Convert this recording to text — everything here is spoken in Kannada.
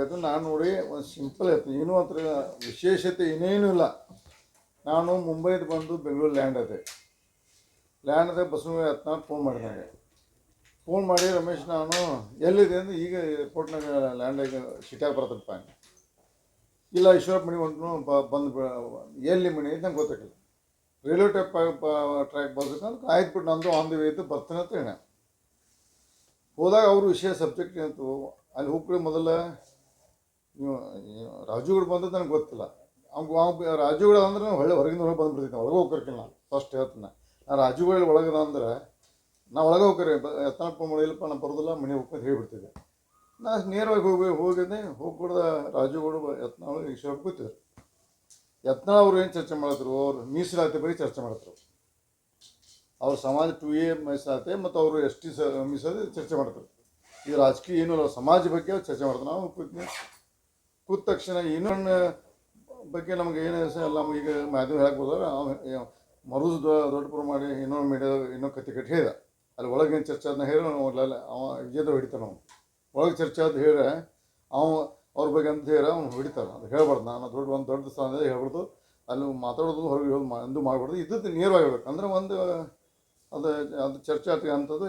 ಹೇಳ್ಬೇಕಾಯ್ತು ನಾನು ನೋಡಿ ಒಂದು ಸಿಂಪಲ್ ಆಯ್ತು. ಏನೂ ಅಂತ ವಿಶೇಷತೆ ಏನೇನೂ ಇಲ್ಲ. ನಾನು ಮುಂಬೈದು ಬಂದು ಬೆಂಗಳೂರು ಲ್ಯಾಂಡ್ ಅದೆ. ಲ್ಯಾಂಡ್ ಅದೇ ಬಸವ ಯತ್ನ ಫೋನ್ ಮಾಡಿದಾಗ ಫೋನ್ ಮಾಡಿ ರಮೇಶ್, ನಾನು ಎಲ್ಲಿದೆ ಅಂದ್ರೆ ಈಗ ಏರ್ಪೋರ್ಟ್ನಾಗ ಲ್ಯಾಂಡ್ ಆಗಿ ಸಿಟ್ಯಾಗ ಬರ್ತಪ್ಪ ಇಲ್ಲ, ಈಶ್ವರಪ್ಪ ಮಣಿ ಹೊಂಟು ಬಂದು ಬ- ಎಲ್ಲಿ ಮಣಿ ನಂಗೆ ಗೊತ್ತಾಗಿಲ್ಲ ರೈಲ್ವೆ ಟ್ರ್ಯಾಕ್ ಟ್ರ್ಯಾಕ್ ಬರ್ಬೇಕಂದ್ರೆ ಆಯ್ತು ಬಿಟ್ಟು ನಂದು ಆನ್ ದಿ ವೇ ಇದ್ದು ಬರ್ತೇನೆ ಅಂತ ಹೇಳ. ಹೋದಾಗ ಅವರು ವಿಷಯ ಸಬ್ಜೆಕ್ಟ್ ಏನಂತು, ಅಲ್ಲಿ ಹೋಗ್ಬಿಟ್ಟು ಮೊದಲ ರಾಜುಗೌಡ ಬಂದದ್ದು ನನಗೆ ಗೊತ್ತಿಲ್ಲ. ಅವ್ಗ ರಾಜುಗಳು ಅಂದ್ರೆ ನಾವು ಹೊಳ್ಳೆ ಹೊರಗಿಂದ ಹೊರಗೆ ಬಂದ್ಬಿಡ್ತೀನಿ ಒಳಗೆ ಹೋಗ್ಕರ್ಕಿಲ್ಲ ನಾನು ಫಸ್ಟ್ ಹೇಳ್ತೀನಿ. ನಾ ರಾಜುಗಳು ಒಳಗದ ಅಂದ್ರೆ ನಾ ಒಳಗೆ ಹೋಗ್ಕರಿ ಎತ್ತನಪ್ಪ ಮಾಡಿಲ್ಲಪ್ಪ ನಾನು ಬರೋದಿಲ್ಲ ಮನೆ ಹೋಗ್ಕೊಂಡು ಹೇಳಿಬಿಡ್ತಿದ್ದೆ ನಾ ನೇರವಾಗಿ ಹೋಗಿ ಹೋಗಿದ್ದೆ ಹೋಗ್ಬಿಡ್ದ ರಾಜುಗಳು ಯತ್ನಾಳು ಈಶ್ವರ ಕೂತಿದ್ರು ಯತ್ನಾಳ ಅವ್ರು ಏನು ಚರ್ಚೆ ಮಾಡಿದ್ರು ಅವ್ರು ಮೀಸಲಾತಿ ಬಗ್ಗೆ ಚರ್ಚೆ ಮಾಡಿದ್ರು ಅವ್ರ ಸಮಾಜ ಟು ಎ ಮೀಸಲಾತಿ ಮತ್ತು ಅವರು ಎಸ್ ಟಿ ಸ, ಮೀಸಲಾತಿ ಚರ್ಚೆ ಮಾಡ್ತಾರೆ ಈ ರಾಜಕೀಯ ಏನೂ ಸಮಾಜ ಬಗ್ಗೆ ಚರ್ಚೆ ಮಾಡ್ತಾರೆ ನಾವು ಕೂತ್ನಿ ಕೂತ ತಕ್ಷಣ ಇನ್ನೊಂದು ಬಗ್ಗೆ ನಮಗೆ ಏನು ಇಲ್ಲ, ನಮ್ಗೆ ಈಗ ಮಾಧ್ಯಮ ಹೇಳಕ್ಕೆ ಹೋದ್ರೆ ಮರುದು ದೊಡ್ಡ ಪ್ರಮಾಣ ಇನ್ನೊಂದು ಮೀಡಿಯಾದಾಗ ಇನ್ನೊಂದು ಕತೆ ಕಟ್ಟಿ ಹೇಳಿದ. ಅಲ್ಲಿ ಒಳಗೆ ಏನು ಚರ್ಚೆ ಅದನ್ನ ಹೇಳಿ ನಾವು ಅಲ್ಲ ಅವ ವಿಜಯದ ಹೊಡಿತಾನೆ ನಾವು ಒಳಗೆ ಚರ್ಚೆ ಅದು ಹೇಳ ಅವ ಅವ್ರ ಬಗ್ಗೆ ಅಂತ ಹೇಳಿ ಅವ್ನು ಹೊಡಿತಾನೆ, ಅದು ಹೇಳ್ಬಾರ್ದು. ನಾನು ದೊಡ್ಡ ಒಂದು ದೊಡ್ಡ ಸ್ಥಾನದಲ್ಲಿ ಹೇಳ್ಬಾರ್ದು. ಅಲ್ಲಿ ಮಾತಾಡೋದು ಹೊರಗೆ ಎಂದು ಮಾಡ್ಬಾರ್ದು. ಇದ್ದದ್ದು ನೇರವಾಗಿ ಹೇಳ್ಬೇಕು. ಅಂದ್ರೆ ಒಂದು, ಅದು ಅದು ಚರ್ಚೆ ಅಂಥದ್ದು